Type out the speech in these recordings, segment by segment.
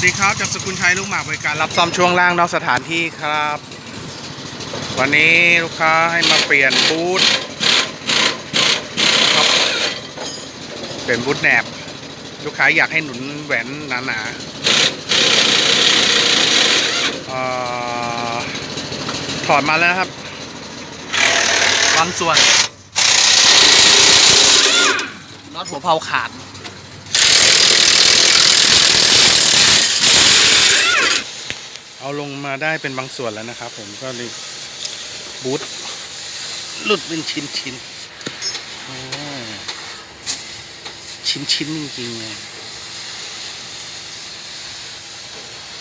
วัสดีครับจากสกุลชัยลูกหมากบริการรับซ่อมช่วงล่างนอกสถานที่ครับ วันนี้ลูกค้าให้มาเปลี่ยนบูธครับเปลี่ยนบูธแหนบ ลูกค้าอยากให้หนุนแหวนหนาๆเอ่อถอดมาแล้วครับบางส่วนน็อตหัวเพลาขาด เอาลงมาได้เป็นบางส่วนแล้วนะครับ ผมก็เลยบูทหลุดเป็นชิ้นชิ้นๆชิ้นชิ้นๆจริงๆเลย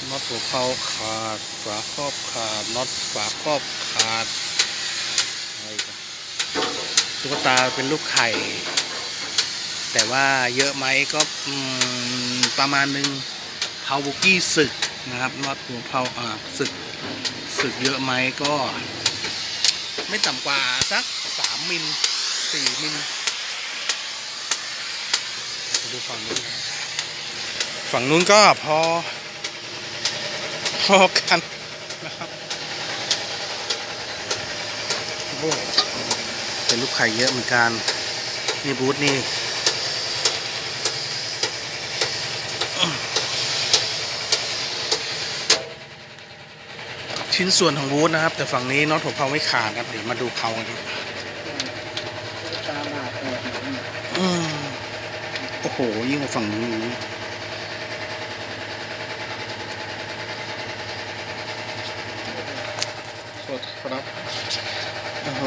น็อตหัวเพลาขาดฝาครอบขาดน็อตฝาครอบขาดอะไรกันตุ๊กตาเป็นลูกไข่ แต่ว่าเยอะไหมก็ประมาณนึงเผาบุกี้สึก นะครับน็อตหัวเพลาอ่าสึกสึกเยอะไหมก็ ไม่ต่ำกว่าสักสามมิลสี่มิลมาดูฝั่งนู้นครับฝั่งนู้นก็พอ พอกันนะครับโอ้เป็นลูกไข่เยอะเหมือนกันนี่บูธนี่ ชิ้นส่วนของวูดนะครับ แต่ฝั่งนี้น็อตหัวเพลาไม่ขาดนะครับเดี๋ยวมาดูเพลากันครับตาบาดแตกอืมโอ้โห ยิ่งกว่าฝั่งนู้นอีกโทษครับโอ้โห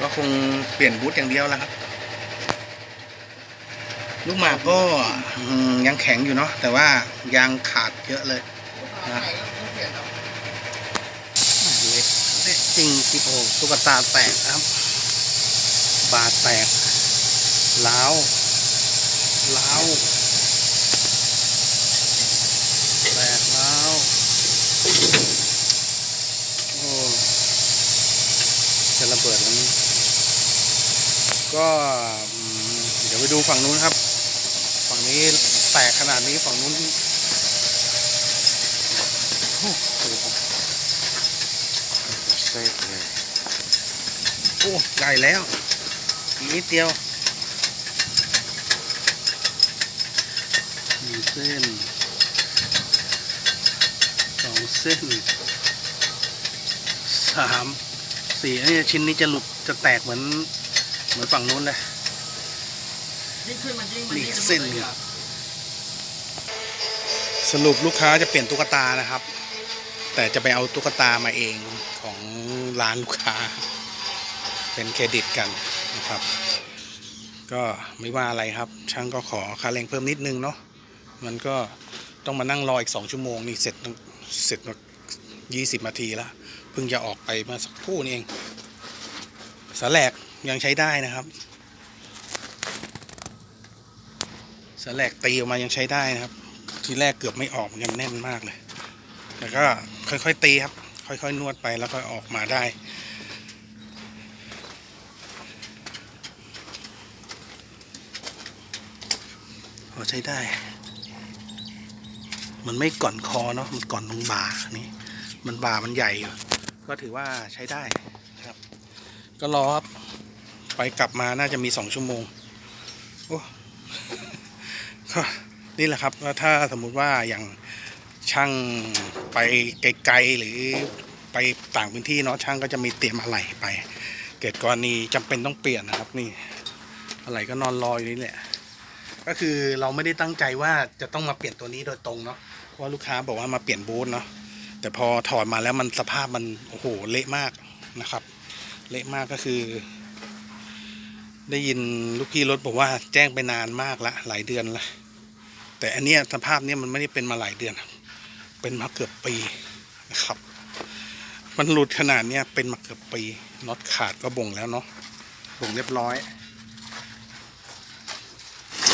ก็คงเปลี่ยนบูธอย่างเดียวแล้วครับ ลูกหมากก็ยังแข็งอยู่เนาะแต่ว่ายางขาดเยอะเลยนะเล็กจริงจิโอตุ๊กตาแตกครับ บาดแตกล้าวล้าวแตกล้าวโอ้จะระเบิดแล้วนี่ก็เดี๋ยวไปดูฝั่งนู้นครับ นี้แตกขนาดนี้ฝั่งนู้นโอ้โหเซฟเลยโอ้ใหญ่แล้วอีกนิดเดียวหนึ่งเส้นสองเส้นสามสี่อันนี้ชิ้นนี้จะหลุดจะแตกเหมือนเหมือนฝั่งนู้นเลย ยิ่งขึ้นมันยิ่งมันนี่ยิ่งเส้นเนี่ยสรุปลูกค้าจะเปลี่ยนตุ๊กตานะครับ แต่จะไปเอาตุ๊กตามาเองของร้านลูกค้า เป็นเครดิตกันนะครับ ก็ไม่ว่าอะไรครับ ช่างก็ขอค่าแรงเพิ่มนิดนึงเนาะมันก็ต้องมานั่งรออีกสองชั่วโมงนี่เสร็จเสร็จยี่สิบนาทีแล้วเพิ่งจะออกไปเมื่อสักครู่นี่เองสาแหลกยังใช้ได้นะครับ สแหลกตีออกมายังใช้ได้นะครับ ทีแรกเกือบไม่ออกมันยังแน่นมากเลย แต่ก็ค่อยๆตีครับ ค่อยๆนวดไปแล้วก็ออกมาได้พอใช้ได้ มันไม่ก่อนคอเนาะมันก่อนตรงบ่านี่มันบ่ามันใหญ่อยู่ก็ถือว่าใช้ได้ครับ ก็รอครับ ไปกลับมาน่าจะมีสองชั่วโมงโอ้ ก็นี่แหละครับว่าถ้าสมมุติว่าอย่างช่างไปไกลๆหรือไปต่างพื้นที่เนาะช่างก็จะมีเตรียมอะไหล่ไป เกิดกรณีจำเป็นต้องเปลี่ยนนะครับนี่อะไหล่ก็นอนรออยู่นี่แหละก็คือเราไม่ได้ตั้งใจว่าจะต้องมาเปลี่ยนตัวนี้โดยตรงเนาะเพราะว่าลูกค้าบอกว่ามาเปลี่ยนบูธเนาะแต่พอถอดมาแล้วมันสภาพมันโอ้โหเละมากนะครับ เละมากก็คือ ได้ยินลูกพี่รถบอกว่าแจ้งไปนานมากละหลายเดือนละ แต่อันนี้สภาพนี้มันไม่ได้เป็นมาหลายเดือน เป็นมาเกือบปีนะครับ มันหลุดขนาดเนี้ยเป็นมาเกือบปีน็อตขาดก็บ่งแล้วเนาะบ่งเรียบร้อย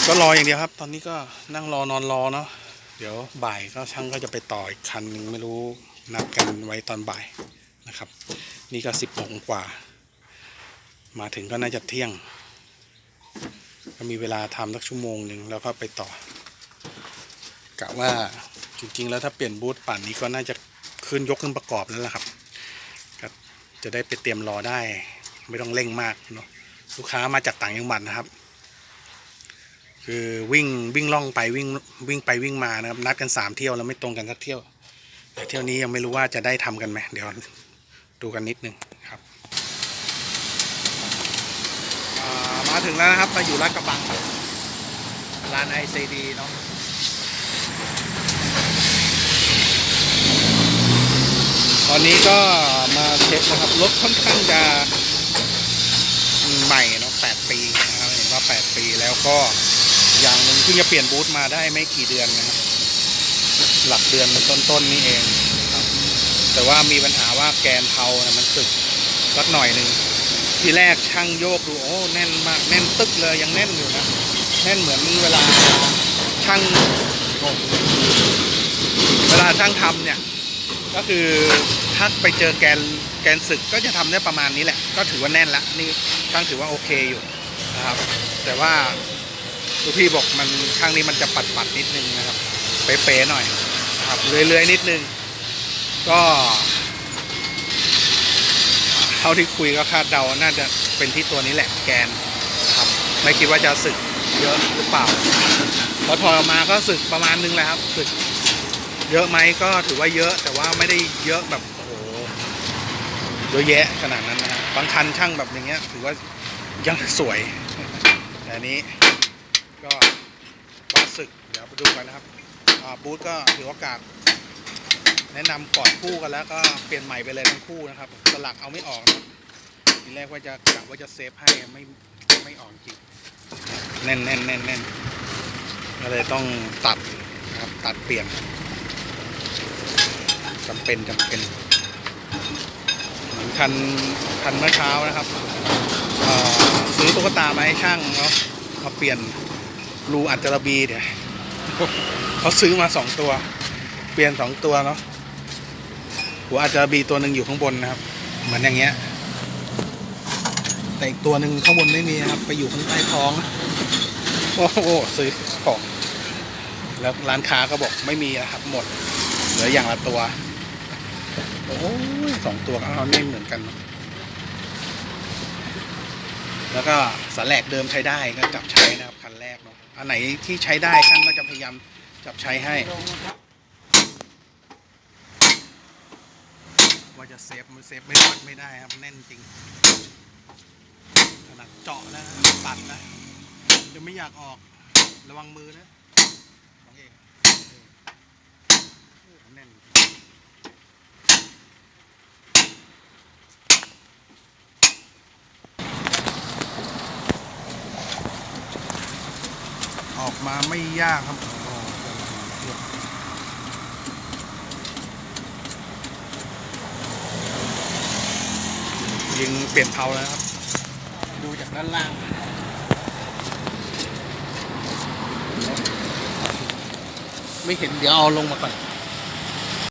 ก็รออย่างเดียวครับ ตอนนี้ก็นั่งรอนอนรอเนาะเดี๋ยวบ่ายก็ช่างก็จะไปต่ออีกคันหนึ่งไม่รู้นัดกันไว้ตอนบ่ายนะครับ นี่ก็สิบโมงกว่า มาถึงก็น่าจะเที่ยง ก็มีเวลาทำสักชั่วโมงหนึ่งแล้วก็ไปต่อ กะว่าจริงๆ แล้วถ้าเปลี่ยนบูธป่านนี้ก็น่าจะขึ้นยกขึ้นประกอบแล้วล่ะครับก็จะได้ไปเตรียมรอได้ ไม่ต้องเร่งมากเนาะลูกค้ามาจากต่างจังหวัดนะครับ คือวิ่งวิ่งล่องไปวิ่งวิ่งไปวิ่งมานะครับ นัดกันสามเที่ยวแล้วไม่ตรงกันสักเที่ยวแต่เที่ยวนี้ยังไม่รู้ว่าจะได้ทำกันไหมเดี๋ยวดูกันนิดนึงครับามาถึงแล้วนะครับมาอยู่ลาดกระบังร้านไอซีดีเนาะ อนนี้ก็มาเช็คนะครับรถค่อนข้างจะใหม่เนาะแปดปีนะครับเห็นว่าแปดปีแล้วก็อย่างหนึ่งเพิ่งจะเปลี่ยนบูธมาได้ไม่กี่เดือนนะครับ หลักเดือนต้นๆนี่เองครับ แต่ว่ามีปัญหาว่าแกนเทานะมันสึกสักหน่อยหนึ่งทีแรกช่างโยกดูโอ้แน่นมากแน่นตึกเลยยังแน่นอยู่นะแน่นเหมือนเวลาช่างโอ้เวลาช่างทำเนี่ย ก็คือ ถ้าไปเจอแกนแกนศึกก็จะทำได้ประมาณนี้แหละ ก็ถือว่าแน่นละนี่ช่างถือว่าโอเคอยู่นะครับ แต่ว่าลูกพี่บอกมันข้างนี้มันจะปัดปัดนิดนึงนะครับ เป๊ะๆหน่อยนะครับเลื่อยๆนิดนึง ก็เท่าที่คุยก็คาดเดาน่าจะเป็นที่ตัวนี้แหละแกนนะครับ ไม่คิดว่าจะสึกเยอะหรือเปล่าพอถอดออกมาก็สึกประมาณนึงแหละครับสึกเยอะไหมก็ถือว่าเยอะแต่ว่าไม่ได้เยอะแบบ เยอะแยะขนาดนั้นนะครับบางคันช่างแบบอย่างเงี้ยถือว่ายังสวย แต่อันนี้ก็บาสึก เดี๋ยวไปดูกันนะครับบูธก็ถือโอกาส แนะนำก่อนคู่กันแล้วก็เปลี่ยนใหม่ไปเลยทั้งคู่นะครับ สลักเอาไม่ออกนะทีแรกว่าจะกะว่าจะเซฟให้ไม่ไม่ออกจริงแน่นแน่นแน่นแน่นก็เลยต้องตัดนะครับตัดเปลี่ยนจำเป็นจำเป็น คันคันเมื่อเช้านะครับซื้อตุ๊กตามาให้ช่างเนาะมาเปลี่ยนรูอัจจระบีเนี่ยเขาซื้อมาสองตัว เปลี่ยนสองตัวเนาะหัวอัจจระบีตัวหนึ่งอยู่ข้างบนนะครับ เหมือนอย่างเงี้ย แต่อีกตัวหนึ่งข้างบนไม่มีนะครับ ไปอยู่ข้างใต้ท้องโอ้โหซื้อของแล้วร้านค้าก็บอกไม่มีนะครับหมดเหลืออย่างละตัว โอ้ยสองตัวก็เอาไม่เหมือนกัน แล้วก็สแลกเดิมใช้ได้ก็จับใช้นะครับคันแรกเนาะอันไหนที่ใช้ได้ช่างก็จะพยายามจับใช้ให้ว่าจะเซฟมันเซฟไม่วัดไม่ได้ครับแน่นจริงขนาดเจาะแล้วนะตัดนะจะไม่อยากออกระวังมือนะน้องเองเออโอ้โหแน่นจริง ออกมาไม่ยากครับยิงเปลี่ยนเทาแล้วครับ ดูจากด้านล่างไม่เห็นเดี๋ยวเอาลงมาก่อน